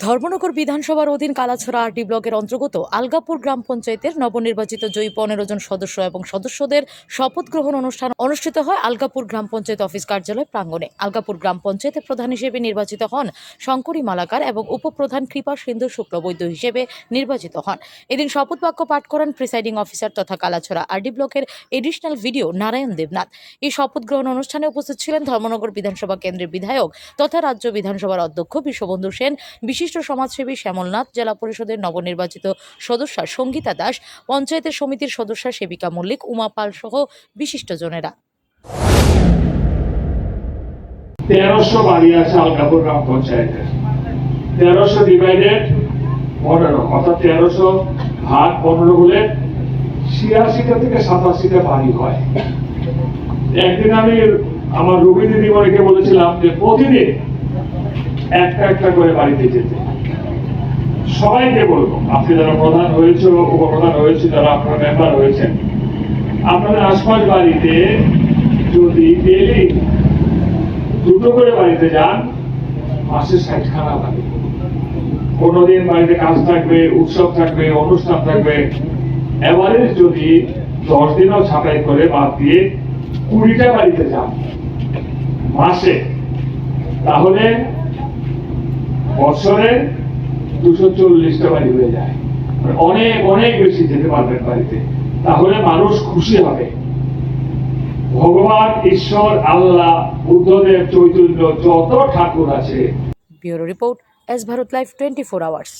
ধর্মনগর বিধানসভার অধীন কালাছড়া আরটি ব্লকের অন্তর্গত আলগাপুর গ্রাম পঞ্চায়েতের নবনির্বাচিত জয়ী পনেরো জন সদস্য এবং সদস্যদের শপথ গ্রহণ অনুষ্ঠান অনুষ্ঠিত হয় আলগাপুর গ্রাম পঞ্চায়েত অফিস কার্যালয় প্রাঙ্গণে। আলগাপুর গ্রাম পঞ্চায়েতের প্রধান হিসেবে নির্বাচিত হন শঙ্করী মালাকার এবং উপপ্রধান কৃপা সিন্ধু শুক্লবৈদ্য হিসেবে নির্বাচিত হন। এদিন শপথ বাক্য পাঠ করেন প্রিসাইডিং অফিসার তথা কালাছড়া আরডি ব্লকের এডিশনাল ভিডিও নারায়ণ দেবনাথ। এই শপথ গ্রহণ অনুষ্ঠানে উপস্থিত ছিলেন ধর্মনগর বিধানসভা কেন্দ্রের বিধায়ক তথা রাজ্য বিধানসভার অধ্যক্ষ বিশ্ববন্ধু সেন বিশিষ্ট সমাজসেবী শ্যামলনাথ, জেলা পরিষদের নবনির্বাচিত সদস্যা সঙ্গীতা দাস, পঞ্চায়েতের সমিতির সদস্যা সেবিকা মল্লিক, উমা পাল সহ বিশিষ্টজনেরা। তেরোশো বাড়ি আছে আলকাপুর গ্রাম পঞ্চায়েতের। তেরোশো ডিভাইডেড পনেরো, অর্থাৎ তেরোশো ভাগ পনেরো ছিয়াশিটা থেকে সাতাশিটা বাড়ি হয়। একদিন আমি আমার রবি দিদিমণিকে বলেছিলাম যে প্রতিদিন একটা একটা করে বাড়িতে যেতে। সবাইকে বলব, আপনি যারা প্রধান হয়েছে, উপপ্রধান হয়েছে, যারা আপনার মেম্বার হয়েছেন, আপনাদের আশপাশ বাড়িতে যদি ডেলি দুটো করে বাড়িতে যান, মাসে ষাট খানা বাড়ি। কোনোদিন বাড়িতে কাজ থাকবে, উৎসব থাকবে, অনুষ্ঠান থাকবে। এভারেজ যদি দশ দিনও ছাঁটাই করে বাদ দিয়ে কুড়িটা বাড়িতে যান মাসে, তাহলে বছরে দুশো চল্লিশটা বাড়ি হয়ে যায়। মানে অনেক অনেক বেশি যেতে পারবেন বাড়িতে। তাহলে মানুষ খুশি হবে। ভগবান, ঈশ্বর, আল্লাহ, বুদ্ধদেব, চৈতন্য, যত ঠাকুর আছে। Bureau report S Bharat live twenty four hours.